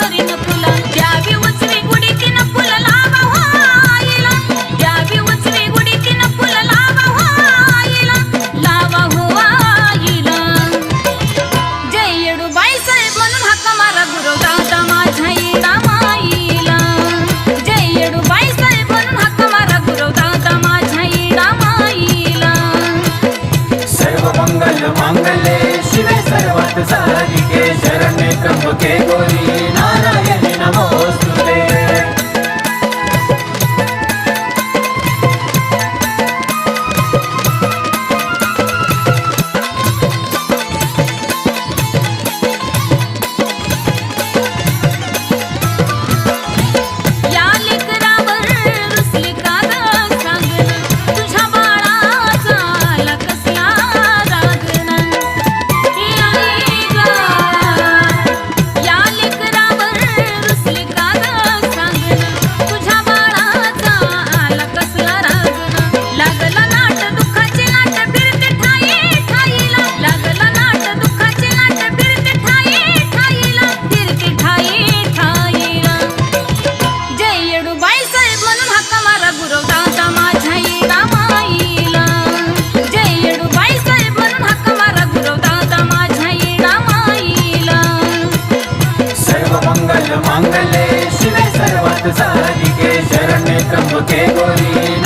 Tarina Pula Narayana. Hare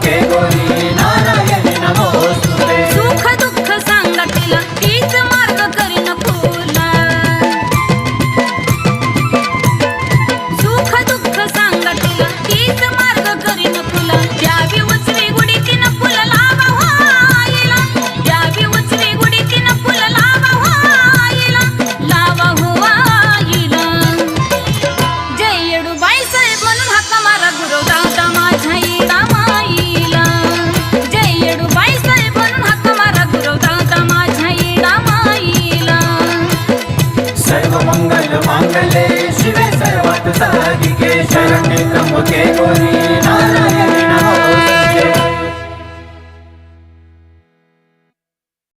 categoría. सारी के शरण कम के गोरी